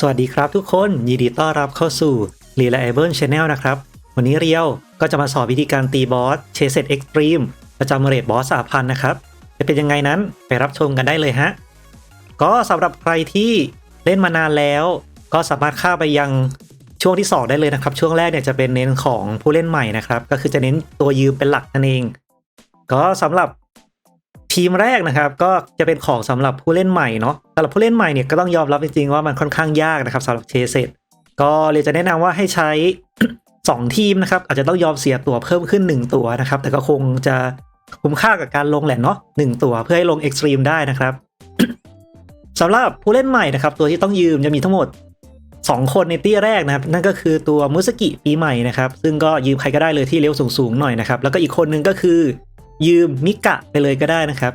สวัสดีครับทุกคนยินดีต้อนรับเข้าสู่ Reliable Channel นะครับ วันนี้เรียวก็จะมาสอนวิธีการตีบอสเชสเซตเอ็กซ์ตรีมประจำเรทบอสสาพันนะครับ จะเป็นยังไงนั้นไปรับชมกันได้เลยฮะ ก็สำหรับใครที่เล่นมานานแล้ว ก็สามารถข้าไปยังช่วงที่ 2 ได้เลยนะครับ ช่วงแรกเนี่ยจะเป็นเน้นของผู้เล่นใหม่นะครับ ก็คือจะเน้นตัวยืมเป็นหลักนั่นเอง ก็สำหรับ ทีมแรกนะครับก็จะเป็นของสำหรับผู้เล่นใหม่เนาะสำหรับผู้เล่นใหม่เนี่ยก็ต้องยอมรับจริงๆว่ามันค่อนข้างยากนะครับสำหรับเชเซตก็เลยจะแนะนำว่าให้ใช้ 2 ทีมนะครับอาจจะต้องยอมเสียตัวเพิ่มขึ้น 1 ตัวนะครับ แต่ก็คงจะคุ้มค่ากับการลงแหละเนาะหนึ่งตัวเพื่อให้ลงเอ็กซ์ตรีมได้นะครับสำหรับผู้เล่นใหม่นะครับ ตัวที่ต้องยืมจะมีทั้งหมด 2 คนในตี้แรกนะครับ นั่นก็คือตัวมุสกิปีใหม่นะครับ ซึ่งก็ยืมใครก็ได้เลยที่เลเวสูงๆหน่อยนะครับ แล้วก็อีกคนนึงก็คือ ยืมมิกะไปเลยก็ได้นะครับ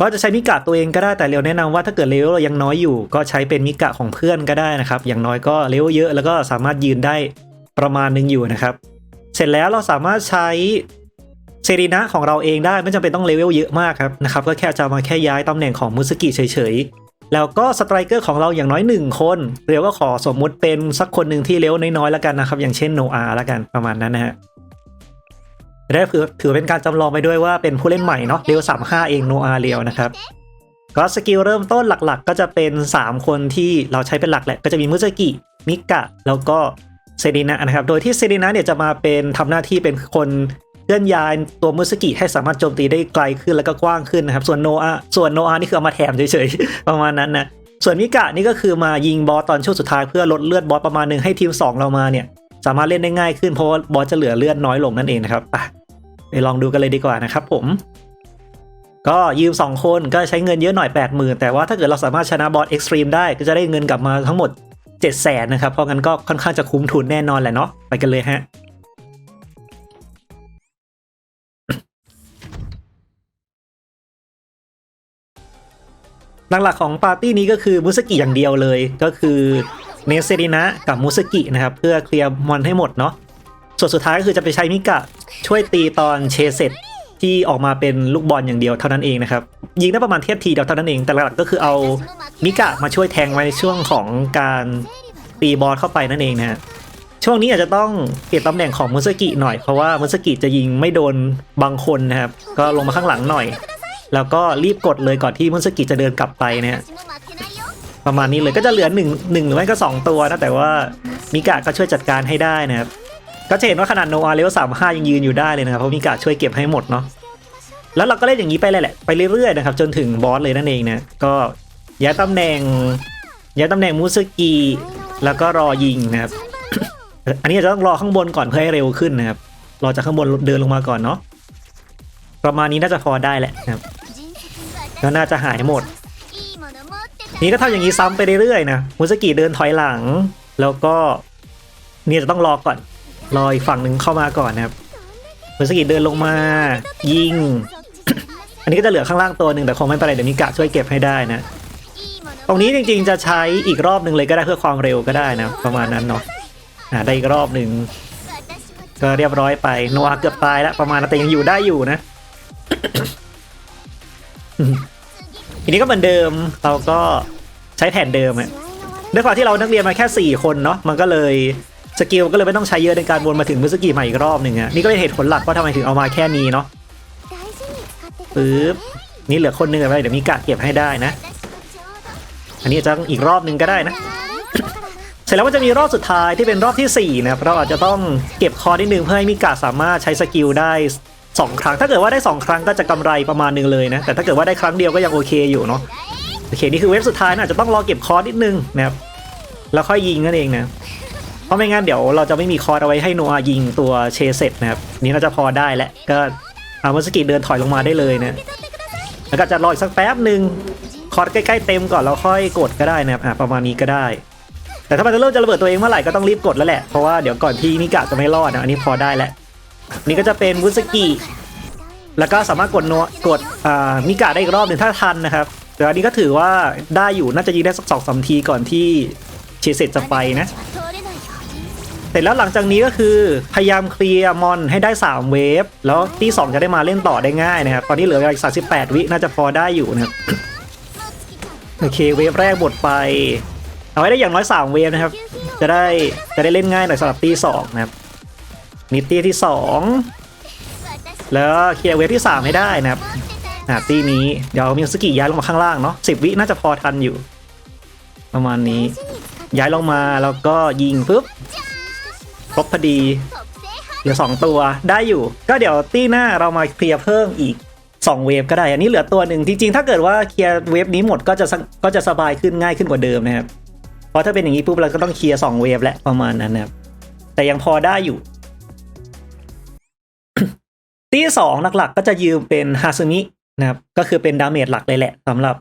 ก็จะใช้มิกะตัวเองก็ได้แต่เร็วแนะนำว่าถ้าเกิดเลเวลเรายังน้อยอยู่ ก็ใช้เป็นมิกะของเพื่อนก็ได้นะครับ อย่างน้อยก็เลเวลเยอะแล้วก็สามารถยืนได้ประมาณหนึงอยู่นะครับ เสร็จแล้วเราสามารถใช้เซรีนะของเราเองได้ไม่จำเป็นต้องเลเวลเยอะมากครับนะครับก็แค่จะมาแค่ย้ายตำแหน่งของมุสกิเฉยๆ แล้วก็สไตรเกอร์ของเราอย่างน้อยหนึ่งคนเรียวก็ขอสมมุติเป็นสักคนหนึ่งที่เลเวลน้อยๆแล้วกันนะครับ อย่างเช่นโนอาแล้วกันประมาณนั้นนะฮะ ได้ถือถือเป็นการจำลองไปด้วยว่าเป็นผู้เล่นใหม่เนาะเรียวสามห้าเองโนอาเรียวนะครับก็สกิลเริ่มต้นหลักๆ ก็จะเป็น 3 คนที่เราใช้เป็นหลักแหละ ก็จะมีมุสกิ มิกะ แล้วก็เซรินะนะครับ โดยที่เซรินะเนี่ยจะมาเป็นทำหน้าที่เป็นคนเคลื่อนย้ายตัวมุสกิให้สามารถโจมตีได้ไกลขึ้นแล้วก็กว้างขึ้นนะครับ ส่วนโนอาส่วนโนอานี่คือเอามาแถมเฉยๆ ประมาณนั้นนะ ส่วนมิกะนี่ก็คือมายิงบอสตอนช่วงสุดท้ายเพื่อลดเลือดบอสประมาณหนึ่งให้ทีม 2 เรามาเนี่ย สามารถเล่นได้ง่ายขึ้นเพราะบอสจะเหลือเลือดน้อยลงนั่นเองนะครับไปไปลองดูกันเลยดีกว่านะครับผม ก็ยืม 2 คนก็ใช้เงินเยอะหน่อย 80,000 แต่ว่าถ้าเกิดเราสามารถชนะบอสเอ็กซ์ตรีมได้ก็จะได้เงินกลับมาทั้งหมด 7 0 0 0 0นะครับ เพราะงั้นก็ค่อนข้างจะคุ้มทุนแน่นอนแหละเนาะไปกันเลยฮะหลักๆของปาร์ตี้นี้ก็คือมุสกิอย่างเดียวเลยก็คือ เนเซรินะกับมุสกินะครับ เพื่อเคลียร์มอนให้หมดเนาะส่วนสุดท้ายก็คือจะไปใช้มิกะช่วยตีตอนเชเซตที่ออกมาเป็นลูกบอลอย่างเดียวเท่านั้นเองนะครับ ยิงได้ประมาณเทียบทีเดียวเท่านั้นเองแต่หลักๆก็คือเอามิกะมาช่วยแทงไว้ในช่วงของการตีบอลเข้าไปนั่นเองนะฮะช่วงนี้อาจจะต้องเปลี่ยนตำแหน่งของมุสกิหน่อยเพราะว่ามุสกิจะยิงไม่โดนบางคนนะครับ ก็ลงมาข้างหลังหน่อย แล้วก็รีบกดเลยก่อนที่มุสกิจะเดินกลับไปนะฮะ ประมาณนี้เลยก็จะเหลือหนึ่งหนึ่งหรือไม่ก็สองตัวนะแต่ว่ามิกะก็ช่วยจัดการให้ได้นะครับ ก็จะเห็นว่าขนาดโนอาเลเวลสามห้ายังยืนอยู่ได้เลยนะครับเพราะมิกะช่วยเก็บให้หมดเนาะแล้วเราก็เล่นอย่างนี้ไปเลยแหละไปเรื่อยๆนะครับจนถึงบอสเลยนั่นเองนะก็ย้ายตำแหน่งย้ายตำแหน่งมุสกิแล้วก็รอยิงนะครับอันนี้อาจจะต้องรอข้างบนก่อนเพื่อให้เร็วขึ้นนะครับรอจากข้างบนเดินลงมาก่อนเนาะประมาณนี้น่าจะพอได้แหละนะครับก็น่าจะหายหมด นี่ก็ทำอย่างนี้ซ้ำไปเรื่อยๆนะมุสกิเดินถอยหลัง แล้วก็เนี่ยจะต้องรอก่อน รออีกฝั่งหนึ่งเข้ามาก่อนนะครับมุสกิเดินลงมา ยิง อันนี้ก็จะเหลือข้างล่างตัวหนึ่งแต่คงไม่เป็นไรเดี๋ยวมิกะช่วยเก็บให้ได้นะ ตรงนี้จริงๆจะใช้อีกรอบหนึ่งเลยก็ได้เพื่อความเร็วก็ได้นะประมาณนั้นเนาะอ่าได้อีกรอบหนึ่งก็เรียบร้อยไปโนอาเกือบตายแล้วประมาณนั้นแต่ยังอยู่ได้อยู่นะ ทีนี้ก็เหมือนเดิมเราก็ใช้แผนเดิมอะด้วยความที่เรานักเรียนมาแค่ 4 คนเนาะมันก็เลยสกิลก็เลยไม่ต้องใช้เยอะในการวนมาถึงมุสกิใหม่อีกรอบหนึ่งอะนี่ก็เป็นเหตุผลหลักว่าทำไมถึงเอามาแค่นี้เนาะปึ๊บนี่เหลือคนหนึงอะไรเดี๋ยวมีกะเก็บให้ได้นะ อันนี้จะอีกรอบหนึ่งก็ได้นะเสร็จแล้วมันจะมีรอบสุดท้ายที่เป็นรอบที่4นะครับเราอาจจะต้องเก็บคอนิดนึงเพื่อให้มิกาสามารถใช้สกิลได้ 2ครั้ง ถ้าเกิดว่าได้2ครั้งก็จะกำไรประมาณนึงเลยนะ แต่ถ้าเกิดว่าได้ครั้งเดียวก็ยังโอเคอยู่เนาะ โอเค นี่คือเวฟสุดท้ายนะอาจะต้องรอเก็บคอร์สนิดนึงนะครับ แล้วค่อยยิงนั่นเองนะ เพราะไม่งั้นเดี๋ยวเราจะไม่มีคอร์สเอาไว้ให้โนอายิงตัวเชเซตนะครับ นี่น่าจะพอได้แล้ว ก็อามสกิเดินถอยลงมาได้เลยนะ แล้วก็จะรออีกสักแป๊บหนึ่งคอร์สใกล้ๆเต็มก่อนแล้วค่อยกดก็ได้นะครับ อะประมาณนี้ก็ได้ แต่ถ้ามันจะเริ่มจะระเบิดตัวเองเมื่อไหร่ก็ต้องรีบกดแล้วแหละ เพราะว่าเดี๋ยวก่อนที่มิกะจะไม่รอดนะ อันนี้พอได้แล้ว นี่ก็จะเป็นวุสกิแล้วก็สามารถกดโนกดอ่ามิกะได้อีกรอบหนึ่งถ้าทันนะครับแต่อันนี้ก็ถือว่าได้อยู่น่าจะยิงได้สักสองสามทีก่อนที่เชเซตจะไปนะเสร็จแล้วหลังจากนี้ก็คือพยายามเคลียร์มอนให้ได้ 3 เวฟ แล้วที่ 2 จะได้มาเล่นต่อได้ง่ายนะครับ ตอนนี้เหลืออีก38วิน่าจะพอได้อยู่นะครับ โอเคเวฟแรกหมดไป เอาไว้ได้อย่างน้อยสามเวฟนะครับ จะได้จะได้เล่นง่ายหน่อยสำหรับตีสองนะครับ นี่ตีที่สองแล้วเคลียร์เวฟที่สามให้ได้นะครับอ่าตีนี้เดี๋ยวมิวสกิย้ายลงมาข้างล่างเนาะสิบวิน่าจะพอทันอยู่ ประมาณนี้ ย้ายลงมาแล้วก็ยิงปุ๊บครบพอดีเหลือสองตัวได้อยู่ ก็เดี๋ยวตีหน้าเรามาเคลียร์เพิ่มอีกสองเวฟก็ได้ อันนี้เหลือตัวหนึ่งจริงๆ ถ้าเกิดว่าเคลียร์เวฟนี้หมดก็จะก็จะสบายขึ้นง่ายขึ้นกว่าเดิมนะครับ เพราะถ้าเป็นอย่างนี้ปุ๊บเราก็ต้องเคลียร์สองเวฟแหละประมาณนั้นนะครับแต่ยังพอได้อยู่ ตีสองหลักๆ ก็จะยืมเป็นฮาซึมินะครับก็คือเป็นดาเมจหลักเลยแหละสำหรับ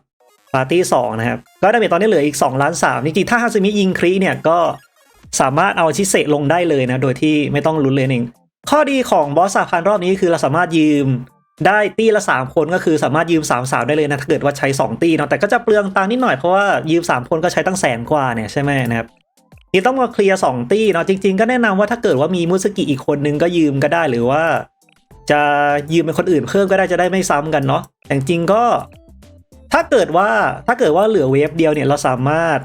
ปาร์ตี้สองนะครับ ก็ดาเมจตอนนี้เหลืออีก2ล้านสามจริงๆถ้าฮาซึมิยิงครีเนี่ยก็สามารถเอาชิเซลงได้เลยนะ โดยที่ไม่ต้องลุ้นเลยเองข้อดีของบอสสาพันรอบนี้คือเราสามารถยืมได้ตีละ 3 คนก็คือสามารถยืม3ามสาวได้เลยนะ ถ้าเกิดว่าใช้ 2 ตีเนาะแต่ก็จะเปลืองตังค์นิดหน่อยเพราะว่ายืม 3 คนก็ใช้ตั้งแสนกว่าเนี่ยใช่ไหมนะครับนี่ต้องมาเคลียร์สองตีเนาะจริง ๆ ก็แนะนำว่าถ้าเกิดว่ามีมุสกิอีกคนนึงก็ยืมก็ได้หรือว่า จะยืมเป็นคนอื่นเพิ่มก็ได้จะได้ไม่ซ้ำกันเนาะแต่จริงก็ถ้าเกิดว่าถ้าเกิดว่าเหลือเวฟเดียวเนี่ยเราสามารถ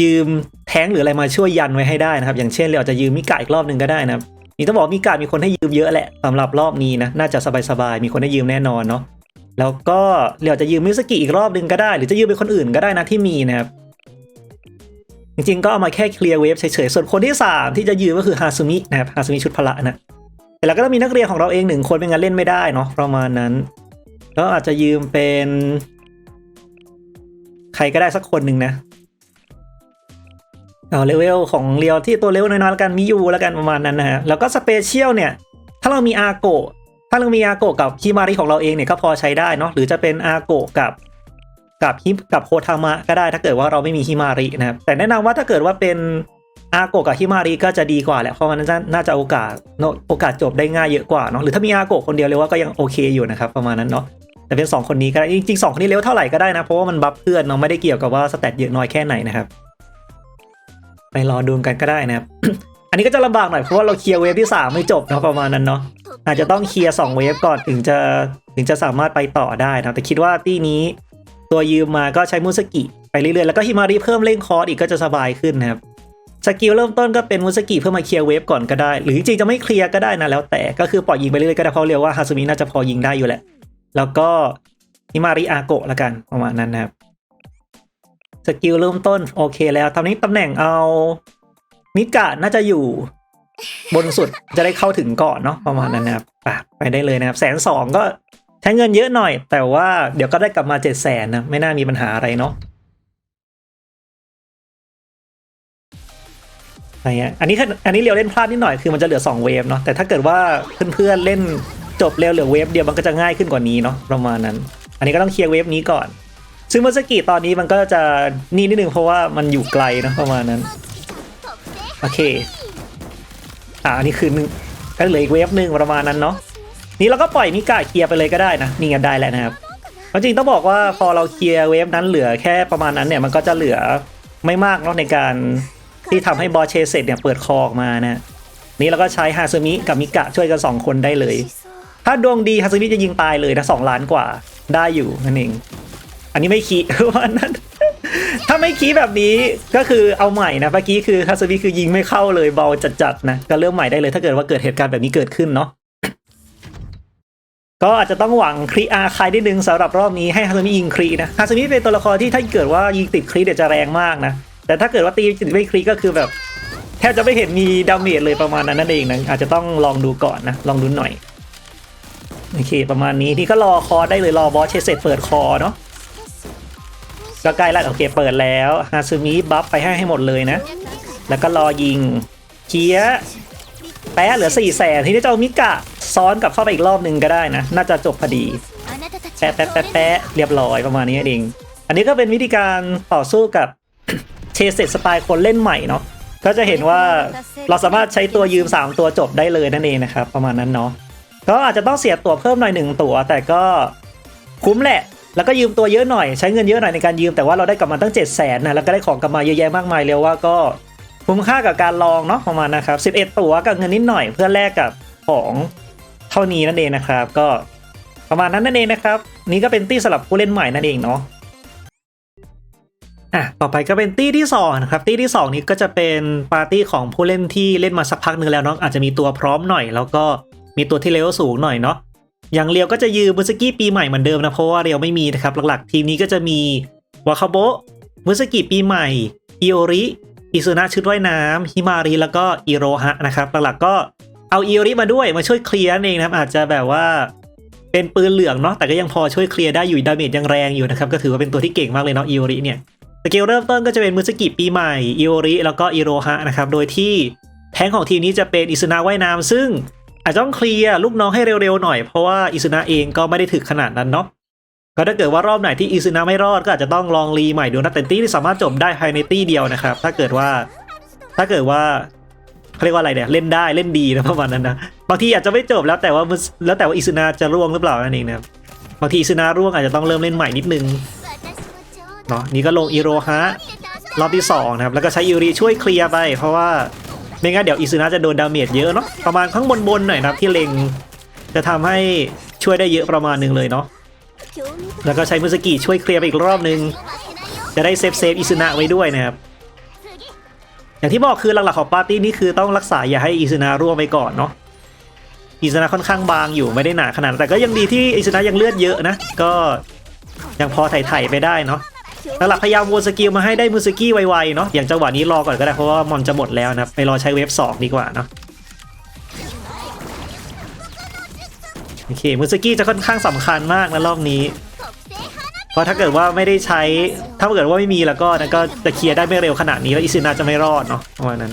ยืมแท้งหรืออะไรมาช่วยยันไว้ให้ได้นะครับ อย่างเช่นเราจะยืมมิกะอีกรอบหนึ่งก็ได้นะครับนี่ต้องบอกมิกะมีคนให้ยืมเยอะแหละสำหรับรอบนี้นะน่าจะสบายๆมีคนให้ยืมแน่นอนเนาะแล้วก็เราจะยืมมิสกิอีกรอบหนึ่งก็ได้ หรือจะยืมเป็นคนอื่นก็ได้นะที่มีนะครับจริงๆก็เอามาแค่เคลียร์เวฟเฉยๆ ส่วนคนที่ 3 ที่จะยืมก็คือฮาซุมินะครับฮาซุมิชุดพละนะ แต่เราก็ต้องมีนักเรียนของเราเองหนึ่งคนเป็นงานเล่นไม่ได้เนาะประมาณนั้นก็อาจจะยืมเป็น ใครก็ได้สักคนหนึ่งนะเอาเลเวลของเรียวที่ตัวเลเวลน้อยๆแล้วกันมียูแล้วกันประมาณนั้นนะฮะแล้วก็สเปเชียลเนี่ย ถ้าเรามีอาโกถ้าเรามีอาโกกับฮิมาริของเราเองเนี่ยก็พอใช้ได้เนาะหรือจะเป็นอาโกกับกับฮิกับโคทามะก็ได้ถ้าเกิดว่าเราไม่มีฮิมารินะครับแต่แนะนำว่าถ้าเกิดว่าเป็น อาโกะกับฮิมาริก็จะดีกว่าแหละเพราะมันน่าน่าจะโอกาสโอกาสจบได้ง่ายเยอะกว่าเนาะหรือถ้ามีอาโกะคนเดียวเลยว่าก็ยังโอเคอยู่นะครับประมาณนั้นเนาะแต่เป็น 2 คนนี้ก็ได้จริงๆสองคนนี้เร็วเท่าไหร่ก็ได้นะเพราะว่ามันบัฟเพื่อนเนาะไม่ได้เกี่ยวกับว่าสเตตเยอะน้อยแค่ไหนนะครับไปรอดูกันก็ได้นะครับ อันนี้ก็จะลำบากหน่อยเพราะว่าเราเคลียร์เวฟที่ 3 ไม่จบเนาะประมาณนั้นเนาะอาจจะต้องเคลียร์2เวฟก่อนถึงจะถึงจะสามารถไปต่อได้นะแต่คิดว่าที่นี้ตัวยืมมาก็ใช้มุสกิไปเรื่อยๆแล้วก็ฮิมาริเพิ่มเร่งคอร์สอีกก็จะสบายขึ้นนะครับ สกิลเริ่มต้นก็เป็นมุสกิเพื่อมาเคลียร์เวฟก่อนก็ได้ หรือจริงจะไม่เคลียร์ก็ได้นะแล้วแต่ก็คือปล่อยยิงไปเรื่อยๆก็ได้เพราะเรียกว่าฮาซุมิน่าจะพอยิงได้อยู่แหละ แล้วก็ฮิมาริอาโกะละกันประมาณนั้นนะครับสกิลเริ่มต้นโอเคแล้วตอนนี้ตำแหน่งเอามิกะน่าจะอยู่บนสุดจะได้เข้าถึงก่อนเนาะประมาณนั้นนะครับไปได้เลยนะครับแสนสองก็ใช้เงินเยอะหน่อย แต่ว่าเดี๋ยวก็ได้กลับมาเจ็ดแสนนะไม่น่ามีปัญหาอะไรเนาะ อะไรเงี้ยอันนี้คืออันนี้เรียวเล่นพลาดนิดหน่อยคือมันจะเหลือ 2 เวฟเนาะแต่ถ้าเกิดว่าเพื่อนๆเล่นจบเร็วเหลือเวฟเดียวมันก็จะง่ายขึ้นกว่านี้เนาะประมาณนั้น อันนี้ก็ต้องเคลียร์เวฟนี้ก่อน ซึ่งมื่อสกีตอนนี้มันก็จะนี่นิดนึงเพราะว่ามันอยู่ไกลเนาะประมาณนั้นโอเคอ่าอันนี้คือหนึ่งก็เหลืออีกเวฟหนึ่งประมาณนั้นเนาะนี่เราก็ปล่อยมิกาเคลียร์ไปเลยก็ได้นะนี่กันได้แล้วนะครับเพราจริงต้องบอกว่าพอเราเคลียร์เวฟนั้นเหลือแค่ประมาณนั้นเนี่ยมันก็จะเหลือไม่มากเนาะในการ ที่ทำให้บอสเชสเสร็จเนี่ยเปิดคอออกมานะนี่เราก็ใช้ฮาซึมิกับมิกะช่วยกัน2คนได้เลย ถ้าดวงดีฮาซึมิจะยิงตายเลยนะสองล้านกว่าได้อยู่นั่นเอง อันนี้ไม่คีว่านั้น ถ้าไม่คีแบบนี้ก็คือเอาใหม่นะเมื่อกี้คือฮาซึมิคือยิงไม่เข้าเลยเบาจัดๆนะก็เริ่มใหม่ได้เลย ถ้าเกิดว่าเกิดเหตุการณ์แบบนี้เกิดขึ้นเนาะก็อาจจะต้องหวังครีอาคายนิดนึงสำหรับรอบนี้ให้ฮาซึมิยิงครีนะฮาซึมิเป็นตัวละครที่ถ้าเกิดว่ายิงติดครีเดี๋ยวจะแรงมากนะ แต่ถ้าเกิดว่าตีติดไม่ครีก็คือแบบแทบจะไม่เห็นมีดาเมจเลยประมาณนั้นนั่นเองนะอาจจะต้องลองดูก่อนนะ ลองดูหน่อย โอเค ประมาณนี้นี่ก็รอคอได้เลยรอบอสเชสเสร็จเปิดคอเนาะก็ใกล้แล้วโอเคเปิดแล้วฮาซึมิบัฟไปให้ให้หมดเลยนะ แล้วก็รอยิงเคียแปะเหลือ4ี่แสนทีนี้จะเอามิกะซ้อนกลับเข้าไปอีกรอบหนึ่งก็ได้นะ น่าจะจบพอดีแปะแปะแปะแปะเรียบร้อยประมาณนี้เอง อันนี้ก็เป็นวิธีการต่อสู้กับ เชสเซตสไตล์คนเล่นใหม่เนาะก็จะเห็นว่าเราสามารถใช้ตัวยืม 3 ตัวจบได้เลยนั่นเองนะครับ ประมาณนั้นเนาะก็อาจจะต้องเสียตัวเพิ่มหน่อยหนึ่งตัว แต่ก็คุ้มแหละ แล้วก็ยืมตัวเยอะหน่อยใช้เงินเยอะหน่อยในการยืมแต่ว่าเราได้กลับมาตั้ง 7 0 0 0 0นนะแล้วก็ได้ของกลับมาเยอะแยะมากมายเรียกว่าก็คุ้มค่ากับการลองเนาะประมาณนะครับ11 ตัวกับเงินนิดหน่อยเพื่อแลกกับของเท่านี้นั่นเองนะครับ ก็ประมาณนั้นนั่นเองนะครับ นี่ก็เป็นตี้สำหรับผู้เล่นใหม่นั่นเองเนาะ อะต่อไปก็เป็นตี้ที่สองนะครับตี้ที่สองนี้ก็จะเป็นปาร์ตี้ของผู้เล่นที่เล่นมาสักพักหนึ่งแล้วเนาะอาจจะมีตัวพร้อมหน่อย แล้วก็มีตัวที่เลเวลสูงหน่อยเนาะอย่างเรียวก็จะยืมมุสกี้ปีใหม่เหมือนเดิมนะเพราะว่าเรียวไม่มีนะครับหลักๆ ทีมนี้ก็จะมีวาคาโบะมุสกิปีใหม่อิโอริอิซุนะชุดว่ายน้ำฮิมาริแล้วก็อิโรฮะนะครับหลักๆก็เอาอิโอริมาด้วยมาช่วยเคลียร์เองนะครับอาจจะแบบว่าเป็นปืนเหลืองเนาะแต่ก็ยังพอช่วยเคลียร์ได้อยู่ดาเมจยังแรงอยู่นะครับก็ถือว่าเป็นตัวที่เก่งมากเลยเนาะอิโอริเนี่ย สกิลเริ่มต้นก็จะเป็นมุสกิปีใหม่อิโอริแล้วก็อิโรฮะนะครับโดยที่แท้งของทีมนี้จะเป็นอิซุนะว่ายน้ำซึ่งอาจจะต้องเคลียร์ลูกน้องให้เร็วๆหน่อยเพราะว่าอิซุนะเองก็ไม่ได้ถึกขนาดนั้นเนาะก็ถ้าเกิดว่ารอบไหนที่อิซุนะไม่รอดก็อาจจะต้องลองรีใหม่ดูนะแต่ตี้ที่สามารถจบได้ภายในตี้เดียวนะครับ ถ้าเกิดว่า ถ้าเกิดว่าเขาเรียกว่าอะไรเนี่ยเล่นได้เล่นดีนะประมาณนั้นนะบางทีอาจจะไม่จบแล้วแต่ว่าแล้วแต่ว่าอิซุนะจะร่วงหรือเปล่านั่นเองนะบางทีอิซุนะร่วงอาจจะต้องเริ่มเล่นใหม่นิดนึง เนาะนี่ก็ลงอิโรฮะรอบที่2นะครับแล้วก็ใช้ยูริช่วยเคลียร์ไป เพราะว่าไม่งั้นเดี๋ยวอิซึนะจะโดนดาเมจเยอะเนาะประมาณข้างบนบนๆหน่อยนะครับที่เล็งจะทำให้ช่วยได้เยอะประมาณหนึ่งเลยเนาะแล้วก็ใช้มุสกิช่วยเคลียร์ไปอีกรอบนึง จะได้เซฟเซฟอิซึนะไว้ด้วยนะครับอย่างที่บอกคือหลักๆของปาร์ตี้นี่คือต้องรักษาอย่าให้อิซึนะร่วงไปก่อนเนาะอิซึนะค่อนข้างบางอยู่ไม่ได้หนาขนาดนั้นแต่ก็ยังดีที่อิซึนะยังเลือดเยอะนะก็ยังพอไถ่ๆไปได้เนาะ หลักพยายามวนสกิลมาให้ได้มือสกี้ไวๆเนาะอย่างจังหวะนี้รอก่อนก็ได้เพราะว่ามอนจะหมดแล้วนะไปรอใช้เวฟสองดีกว่าเนาะโอเคมือสกี้จะค่อนข้างสำคัญมากนะรอบนี้ เพราะถ้าเกิดว่าไม่ได้ใช้ ถ้าเกิดว่าไม่มีแล้วก็นะก็จะเคลียร์ได้ไม่เร็วขนาดนี้แล้วอิซินาจะไม่รอดเนาะประมาณนั้น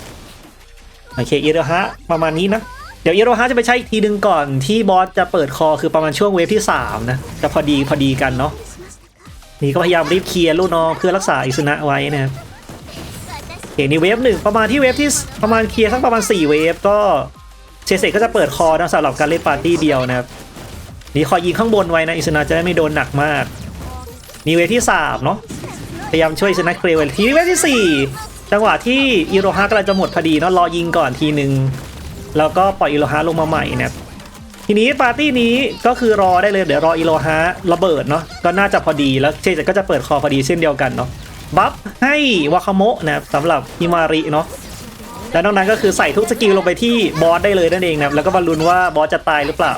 โอเคอิโรฮะประมาณนี้นะเดี๋ยวอิโรฮะจะไปใช้อีกทีหนึ่งก่อนที่บอสจะเปิดคอคือประมาณช่วงเวฟที่สามนะจะพอดีพอดีกันเนาะ นี่ก็พยายามรีบเคลียร์ลูกน้องเพื่อรักษาอิสุนะไว้นะครับโอเคนี่เวฟหนึ่งประมาณที่เวฟที่ประมาณเคลียร์สักประมาณ 4 เวฟก็เชเซก็จะเปิดคอนะสำหรับการเล่นปาร์ตี้เดียวนะครับนี่คอยยิงข้างบนไว้นะอิสุนะจะได้ไม่โดนหนักมากนี่เวฟที่3เนาะพยายามช่วยอิสุนะเคลียร์ไว้ทีเวฟที่ 4 จังหวะที่อิโรฮะกำลังจะหมดพอดีเนาะรอยิงก่อนทีหนึ่งแล้วก็ปล่อยอิโรฮะลงมาใหม่นะครับ ทีนี้ปาร์ตี้นี้ก็คือรอได้เลยเดี๋ยวรออีโลฮะระเบิดเนาะก็น่าจะพอดีแล้วเชจก็จะเปิดคอพอดีเช่นเดียวกันเนาะบัฟให้วาคาโมะนะสำหรับฮิมาริเนาะแล้วนอกนั้นก็คือใส่ทุกสกิลลงไปที่บอสได้เลยนั่นเองนะแล้วก็บอลลุนว่าบอสจะตายหรือเปล่า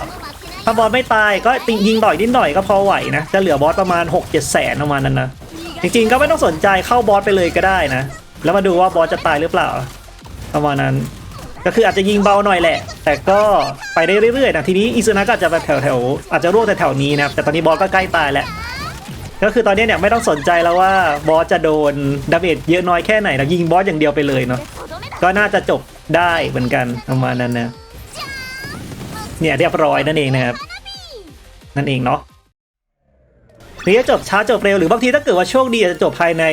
ถ้าบอสไม่ตายก็ติยิงต่อยนิดหน่อยก็พอไหวนะจะเหลือบอสประมาณ 6 7แสนประมาณนั้นนะจริงๆก็ไม่ต้องสนใจเข้าบอสไปเลยก็ได้นะ แล้วมาดูว่าบอสจะตายหรือเปล่าประมาณนั้น ก็คืออาจจะยิงเบาหน่อยแหละ แต่ก็ไปได้เรื่อยๆนะทีนี้อิซุนะก็อาจจะแบบแถวๆอาจจะร่วงแต่แถวนี้นะครับแต่ตอนนี้บอสก็ใกล้ตายแล้วก็คือตอนนี้เนี่ยไม่ต้องสนใจแล้วว่าบอสจะโดนดาเมจเยอะน้อยแค่ไหนนะยิงบอสอย่างเดียวไปเลยเนาะก็น่าจะจบได้เหมือนกันประมาณนั้นนะเนี่ยเรียบร้อยนั่นเองนะครับนั่นเองเนาะ นี่จะจบช้าจบเร็วหรือบางทีถ้าเกิดว่าโชคดีจะจบภายใน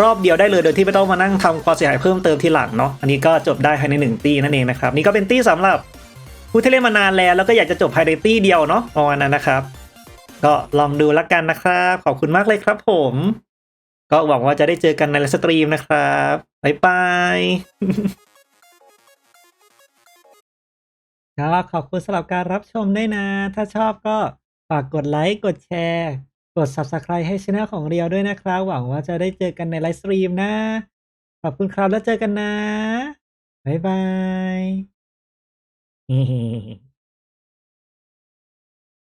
รอบเดียวได้เลยโดยที่ไม่ต้องมานั่งทำความเสียหายเพิ่มเติมทีหลังเนาะอันนี้ก็จบได้ภายในหนึ่งตีนั่นเองนะครับนี่ก็เป็นตีสำหรับผู้ที่เล่นมานานแล้วแล้วก็อยากจะจบภายในตีเดียวเนาะประมาณนั้นนะครับ ก็ลองดูละกันนะครับขอบคุณมากเลยครับผม ก็หวังว่าจะได้เจอกันในไลฟ์สตรีมนะครับบ๊ายบายครับขอบคุณสำหรับการรับชมด้วยนะ ถ้าชอบก็ฝากกดไลค์ กดแชร์ กด Subscribe ให้ช่องของเรียวด้วยนะครับ หวังว่าจะได้เจอกันในไลฟ์สตรีมนะ ขอบคุณครับแล้วเจอกันนะ บ๊ายบาย